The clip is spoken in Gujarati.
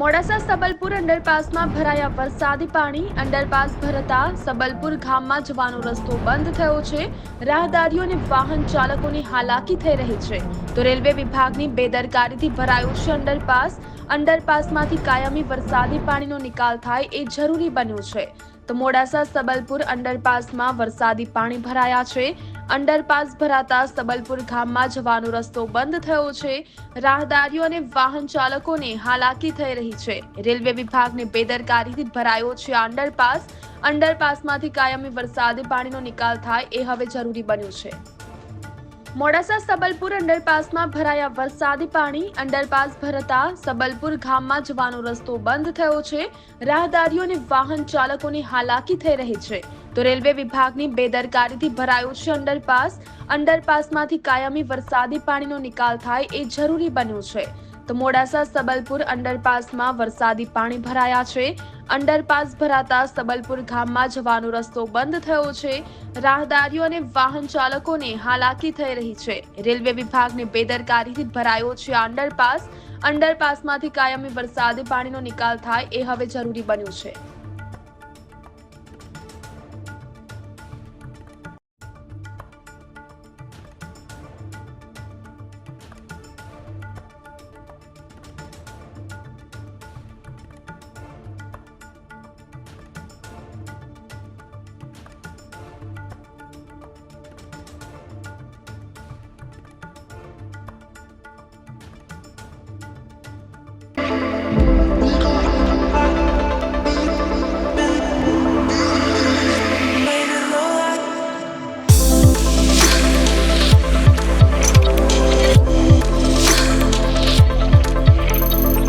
મોડાસા સબલપુર અંડરપાસમાં ભરાયા વરસાદી પાણી, અંડરપાસ ભરતા સબલપુર ગામમાં જવાનો રસ્તો બંધ થયો છે. રાહદારીઓ અને વાહન ચાલકોની હાલાકી થઈ રહી છે. તો રેલવે વિભાગની બેદરકારીથી ભરાયું છે અંડરપાસ. અંડરપાસમાંથી કાયમી વરસાદી પાણીનો નિકાલ થાય એ જરૂરી બન્યું છે. તો મોડાસા સબલપુર અંડરપાસમાં વરસાદી પાણી ભરાયા છે. અંડરપાસ ભરાતા સબલપુર ગામમાં જવાનો રસ્તો બંધ થયો છે. રાહદારીઓ અને વાહન ચાલકોને હાલાકી થઈ રહી છે. રેલવે વિભાગને બેદરકારીથી ભરાયો છે અંડરપાસ. અંડરપાસમાંથી કાયમી વરસાદી પાણીનો નિકાલ થાય એ હવે જરૂરી બન્યું છે. મોડાસા સબલપુર અંડરપાસમાં ભરાયા વરસાદી પાણી, અંડરપાસ ભરતા સબલપુર ગામમાં જવાનો રસ્તો બંધ થયો છે. રાહદારીઓ અને વાહન ચાલકોની હાલાકી થઈ રહી છે. તો રેલવે વિભાગની બેદરકારીથી ભરાયું છે અંડરપાસ. અંડરપાસમાંથી કાયમી વરસાદી પાણીનો નિકાલ થાય એ જરૂરી બન્યું છે. તો મોડાસા સબલપુર અંડરપાસમાં વરસાદી પાણી ભરાયા છે. અંડરપાસ ભરાતા સબલપુર ગામમાં જવાનો રસ્તો બંધ થયો છે. રાહદારીઓ અને વાહન ચાલકોને હાલાકી થઈ રહી છે. રેલવે વિભાગને બેદરકારીથી ભરાયો છે અંડરપાસ. અંડરપાસમાંથી કાયમી વરસાદી પાણીનો નિકાલ થાય એ હવે જરૂરી બન્યું છે.